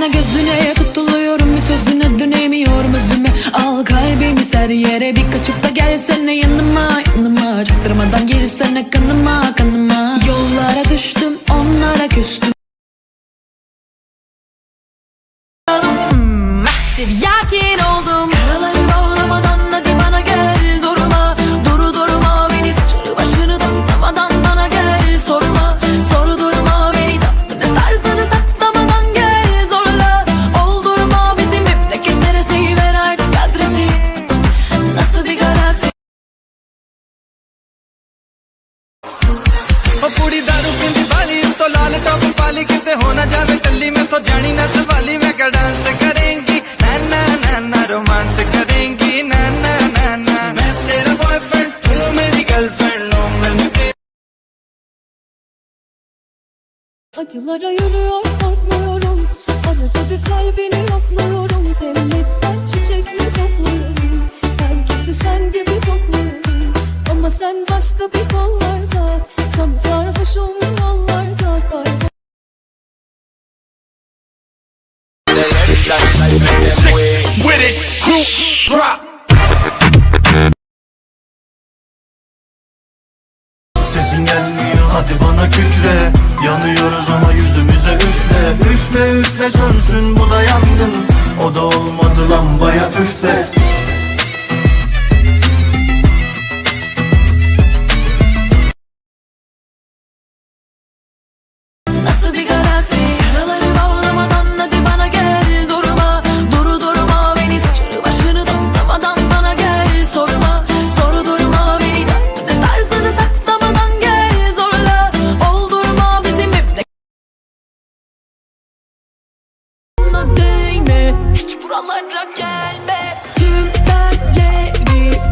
Bakışına gözüne tutuluyorum bir sözüne dönemiyorum özüme. Al kalbimi ser yere bir kaçıp da gelsene yanıma. Yanıma Çaktırmadan girsene kanıma kanıma. Yollara düştüm onlara küstüm. Hmm, ਉਹ ਕੁੜੀ ਦਾਰੂ ਪੀਂਦੀ ਬਾਲੀ ਉਤੋਂ ਲਾਲ ਟੌਪ ਪਾਲੀ ਕਿਤੇ ਹੋ ਨਾ ਜਾਵੇ ਕੱਲੀ ਮੈਂ ਤੋਂ ਜਾਣੀ ਨਾ ਸਵਾਲੀ ਮੈਂ ਕਾ ਡਾਂਸ ਕਰੇਂਗੀ ਨਾ ਨਾ ਨਾ ਨਾ ਰੋਮਾਂਸ ਕਰੇਂਗੀ ਨਾ ਨਾ ਨਾ ਨਾ ਮੈਂ ਤੇਰਾ ਬॉयਫ੍ਰੈਂਡ ਤੂੰ ਮੇਰੀ ਗਰਲਫ੍ਰੈਂਡ ਲੋ ਮੈਂ ਤੇ Acılara yürüyor korkmuyorum Arada bir kalbini yokluyorum Cennetten çiçek mi topluyorum Herkesi sen gibi topluyorum Ama sen başka bir kollar Group drop. Sesin gelmiyor hadi bana kükre Yanıyoruz ama yüzümüze üfle. Üfle üfle sönsün bu da yangın. O da olmadı lambaya üfle Yalvararak gelme. Tüm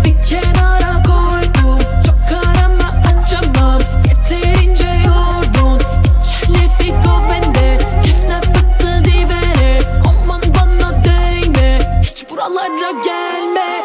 bir kenara koydum. Çok karama açamam. Yeterince yorgun İçerli figo bende Kefne battı divere Aman bana değme. Hiç buralara gelme.